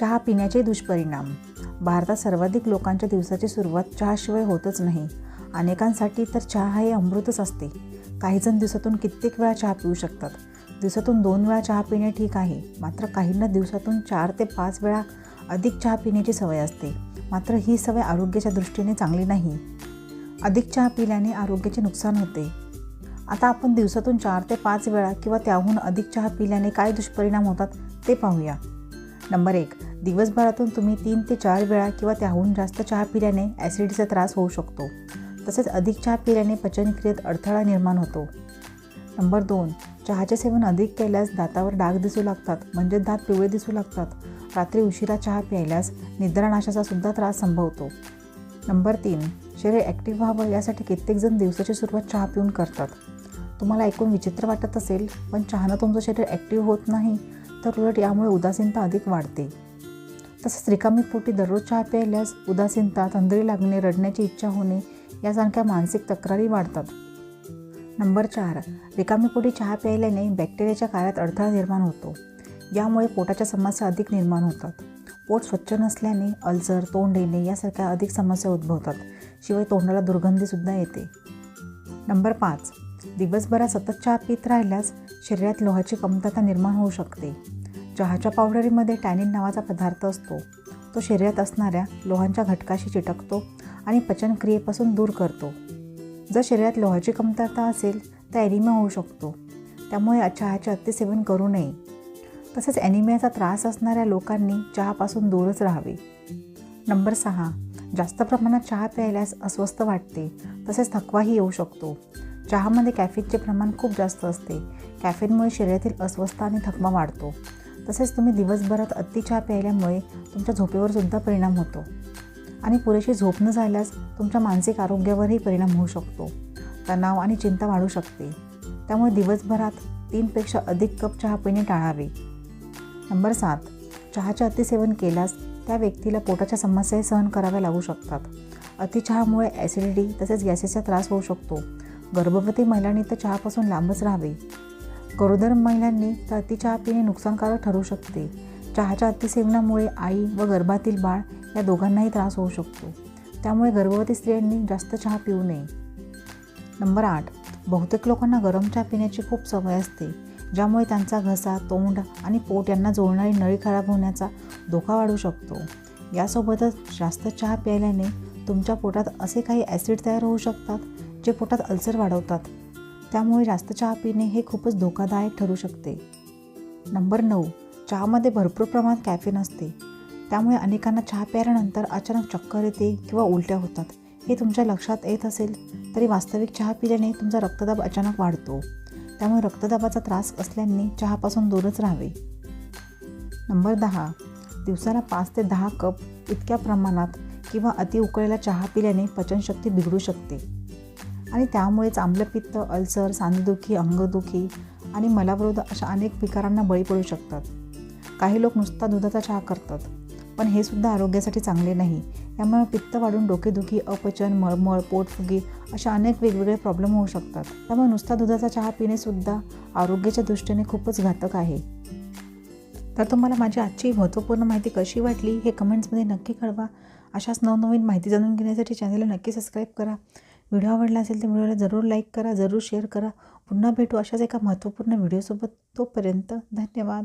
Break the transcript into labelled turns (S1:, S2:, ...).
S1: चहा पिण्याचे दुष्परिणाम. भारतात सर्वाधिक लोकांच्या दिवसाची सुरुवात चहाशिवाय होतच नाही. अनेकांसाठी तर चहा हे अमृतच असते. काहीजण दिवसातून कित्येक वेळा चहा पिऊ शकतात. दिवसातून दोन वेळा चहा पिणे ठीक आहे. मात्र काहींना दिवसातून चार ते पाच वेळा अधिक चहा पिण्याची सवय असते. मात्र ही सवय आरोग्याच्या दृष्टीने चांगली नाही. अधिक चहा पिल्याने आरोग्याचे नुकसान होते. आता आपण दिवसातून चार ते पाच वेळा किंवा त्याहून अधिक चहा पिल्याने काय दुष्परिणाम होतात ते पाहूया. नंबर एक दिवसभरातून तुम्ही तीन ते चार वेळा किंवा त्याहून जास्त चहा पिल्याने ॲसिडीचा त्रास होऊ शकतो. तसेच अधिक चहा पिल्याने पचनक्रियेत अडथळा निर्माण होतो. नंबर दोन चहाचे सेवन अधिक केल्यास दातावर डाग दिसू लागतात म्हणजे दात पिवळे दिसू लागतात. रात्री उशिरा चहा प्यायल्यास निद्रानाशाचा सुद्धा त्रास संभवतो. नंबर तीन शरीर ॲक्टिव्ह व्हावं यासाठी कित्येकजण दिवसाची सुरुवात चहा पिऊन करतात. तुम्हाला ऐकून विचित्र वाटत असेल पण चहानं तुमचं शरीर ॲक्टिव्ह होत नाही तर उलट यामुळे उदासीनता अधिक वाढते. तसंच रिकामी पोटी दररोज चहा प्यायल्यास उदासीनता तंद्री लागणे रडण्याची इच्छा होणे यासारख्या मानसिक तक्रारी वाढतात. नंबर चार रिकामी पोटी चहा प्यायल्याने बॅक्टेरियाच्या कार्यात अडथळा निर्माण होतो. यामुळे पोटाच्या समस्या अधिक निर्माण होतात. पोट स्वच्छ नसल्याने अल्सर तोंड येणे यासारख्या अधिक समस्या उद्भवतात. शिवाय तोंडाला दुर्गंधीसुद्धा येते. नंबर पाच दिवसभरात सतत चहा पित राहिल्यास शरीरात लोहाची कमतरता निर्माण होऊ शकते. चहाच्या पावडरीमध्ये टॅनिन नावाचा पदार्थ असतो. तो शरीरात असणाऱ्या लोहांच्या घटकाशी चिटकतो आणि पचनक्रियेपासून दूर करतो. जर शरीरात लोहाची कमतरता असेल तर ॲनिमिया होऊ शकतो. त्यामुळे चहाचे अतिसेवन करू नये. तसेच ॲनिमियाचा त्रास असणाऱ्या लोकांनी चहापासून दूरच राहावे. नंबर सहा जास्त प्रमाणात चहा प्यायल्यास अस्वस्थ वाटते. तसेच थकवाही येऊ शकतो. चहामध्ये कॅफिनचे प्रमाण खूप जास्त असते. कॅफिनमुळे शरीरातील अस्वस्थ आणि थकवा वाढतो. तसेच तुम्ही दिवसभरात अति चहा प्यायल्यामुळे तुमच्या झोपेवर सुद्धा परिणाम होतो. आणि पुरेशी झोप न झाल्यास तुमच्या मानसिक आरोग्यावरही परिणाम होऊ शकतो. तणाव आणि चिंता वाढू शकते. त्यामुळे दिवसभरात तीनपेक्षा अधिक कप चहा पिणे टाळावे. नंबर सात चहाचे अतिसेवन केल्यास त्या व्यक्तीला पोटाच्या समस्याही सहन कराव्या लागू शकतात. अतिचहामुळे ॲसिडिटी तसेच गॅसेसचा त्रास होऊ शकतो. गर्भवती महिलांनी तर चहापासून लांबच राहावे. गरोदर महिलांनी तर अतिचहा पिणे नुकसानकारक ठरू शकते. चहाच्या अतिसेवनामुळे आई व गर्भातील बाळ या दोघांनाही त्रास होऊ शकतो. त्यामुळे गर्भवती स्त्रियांनी जास्त चहा पिऊ नये. नंबर आठ. बहुतेक लोकांना गरम चहा पिण्याची खूप सवय असते ज्यामुळे त्यांचा घसा तोंड आणि पोट यांना जोडणारी नळी खराब होण्याचा धोका वाढू शकतो. यासोबतच जास्त चहा प्यायल्याने तुमच्या पोटात असे काही ॲसिड तयार होऊ शकतात जे पोटात अल्सर वाढवतात. त्यामुळे जास्त चहा पिणे हे खूपच धोकादायक ठरू शकते. नंबर नऊ चहामध्ये भरपूर प्रमाणात कॅफिन असते. त्यामुळे अनेकांना चहा प्यायल्यानंतर अचानक चक्कर येते किंवा उलट्या होतात. हे तुमच्या लक्षात येत असेल तरी वास्तविक चहा पिल्याने तुमचा रक्तदाब अचानक वाढतो. त्यामुळे रक्तदाबाचा त्रास असल्याने चहापासून दूरच राहावे. नंबर दहा दिवसाला पाच ते दहा कप इतक्या प्रमाणात किंवा अति उकळलेला चहा पिल्याने पचनशक्ती बिघडू शकते. आणि त्यामुळेच आम्लपित्त अल्सर सांधेदुखी अंगदुखी आणि मलाविरोध अशा अनेक विकारांना बळी पडू शकतात. काही लोक नुसता दुधाचा चहा करतात पण हे सुद्धा आरोग्यासाठी चांगले नाही. यामुळे पित्त वाढून डोकेदुखी अपचन मळमळ पोटफुगी अशा अनेक वेगवेगळे प्रॉब्लेम होऊ शकतात. त्यामुळे नुसता दुधाचा चहा पिणेसुद्धा आरोग्याच्या दृष्टीने खूपच घातक आहे. तर तुम्हाला माझी आजची महत्त्वपूर्ण माहिती कशी वाटली हे कमेंट्समध्ये नक्की कळवा. अशाच नवनवीन माहिती जाणून घेण्यासाठी चॅनलला नक्की सबस्क्राईब करा. व्हिडिओ आवडला असेल तर व्हिडिओला जरूर लाईक करा जरूर शेअर करा. पुन्हा भेटू अशाच एका महत्त्वपूर्ण व्हिडिओसोबत. तोपर्यंत धन्यवाद.